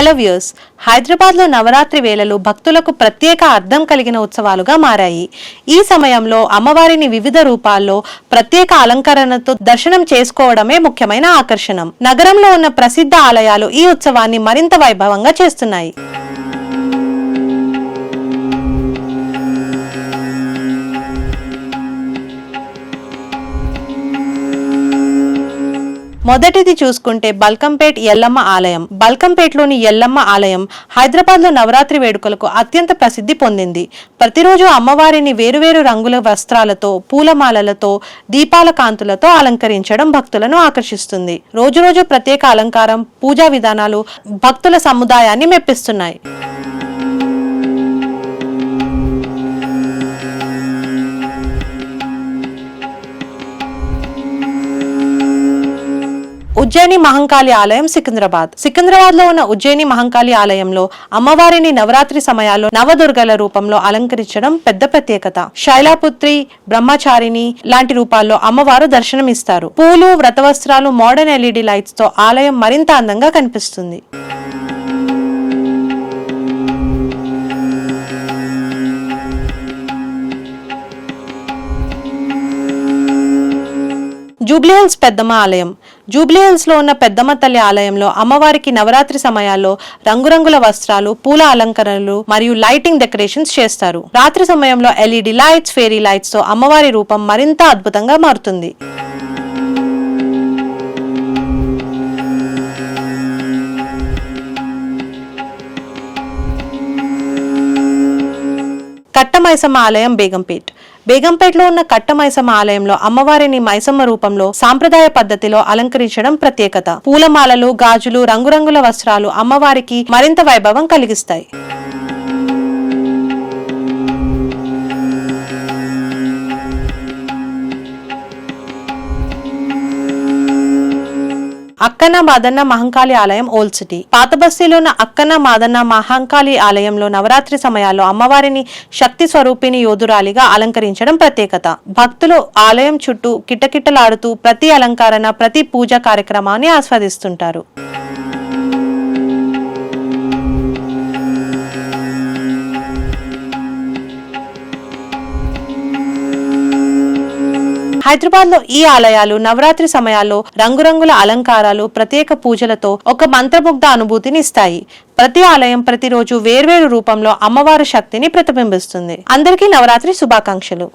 Hello views హైదరాబాద్లో నవరాత్రి వేళలు భక్తులకు ప్రత్యేక అర్థం కలిగిన ఉత్సవాలుగా మారాయి. ఈ సమయంలో అమ్మవారిని వివిధ రూపాల్లో ప్రత్యేక అలంకరణతో దర్శనం చేసుకోవడమే ముఖ్యమైన ఆకర్షణం. నగరంలో ఉన్న ప్రసిద్ధ ఆలయాలు ఈ ఉత్సవాన్ని మరింత వైభవంగా చేస్తున్నాయి. మొదటిది చూసుకుంటే బల్కంపేట్ ఎల్లమ్మ ఆలయం. బల్కంపేట్లోని ఎల్లమ్మ ఆలయం హైదరాబాద్లో నవరాత్రి వేడుకలకు అత్యంత ప్రసిద్ధి పొందింది. ప్రతిరోజు అమ్మవారిని వేరువేరు రంగుల వస్త్రాలతో పూలమాలలతో దీపాల కాంతులతో అలంకరించడం భక్తులను ఆకర్షిస్తుంది. రోజురోజు ప్రత్యేక అలంకారం పూజా విధానాలు భక్తుల సముదాయాన్ని మెప్పిస్తున్నాయి. ఉజ్జయిని మహంకాళి ఆలయం సికింద్రాబాద్. సికింద్రాబాద్లో ఉన్న ఉజ్జయిని మహంకాళి ఆలయంలో అమ్మవారిని నవరాత్రి సమయాల్లో నవదుర్గల రూపంలో అలంకరించడం పెద్ద ప్రత్యేకత. శైలాపుత్రి బ్రహ్మచారిణి లాంటి రూపాల్లో అమ్మవారు దర్శనమిస్తారు. పూలు వ్రతవస్త్రాలు మోడర్న్ ఎల్ఈడి లైట్స్తో ఆలయం మరింత అందంగా కనిపిస్తుంది. జూబ్లీహిల్స్ పెద్దమ్మ ఆలయం. జూబ్లీహిల్స్లో ఉన్న పెద్దమ్మ తల్లి ఆలయంలో అమ్మవారికి నవరాత్రి సమయాల్లో రంగురంగుల వస్త్రాలు పూల అలంకరణలు మరియు లైటింగ్ డెకరేషన్స్ చేస్తారు. రాత్రి సమయంలో ఎల్ఈడి లైట్స్ ఫేరీ లైట్స్తో అమ్మవారి రూపం మరింత అద్భుతంగా మారుతుంది. కట్టమైసమ్మ ఆలయం బేగంపేట్. బేగంపేటలో ఉన్న కట్టమైసమ్మ ఆలయంలో అమ్మవారిని మైసమ్మ రూపంలో సాంప్రదాయ పద్ధతిలో అలంకరించడం ప్రత్యేకత. పూలమాలలు గాజులు రంగురంగుల వస్త్రాలు అమ్మవారికి మరింత వైభవం కలిగిస్తాయి. అక్కన్న మాదన్న మహంకాళి ఆలయం ఓల్డ్ సిటీ. పాత బస్తీలో ఉన్న అక్కన్న మాదన్న మహంకాళి ఆలయంలో నవరాత్రి సమయాల్లో అమ్మవారిని శక్తి స్వరూపిణి యోధురాలిగా అలంకరించడం ప్రత్యేకత. భక్తులు ఆలయం చుట్టూ కిటకిటలాడుతూ ప్రతి అలంకరణ ప్రతి పూజ కార్యక్రమాన్ని ఆస్వాదిస్తుంటారు. హైదరాబాద్లో ఈ ఆలయాలు నవరాత్రి సమయాల్లో రంగురంగుల అలంకారాలు ప్రత్యేక పూజలతో ఒక మంత్రముగ్ధ అనుభూతిని ఇస్తాయి. ప్రతి ఆలయం ప్రతిరోజు వేర్వేరు రూపంలో అమ్మవారి శక్తిని ప్రతిబింబిస్తుంది. అందరికీ నవరాత్రి శుభాకాంక్షలు.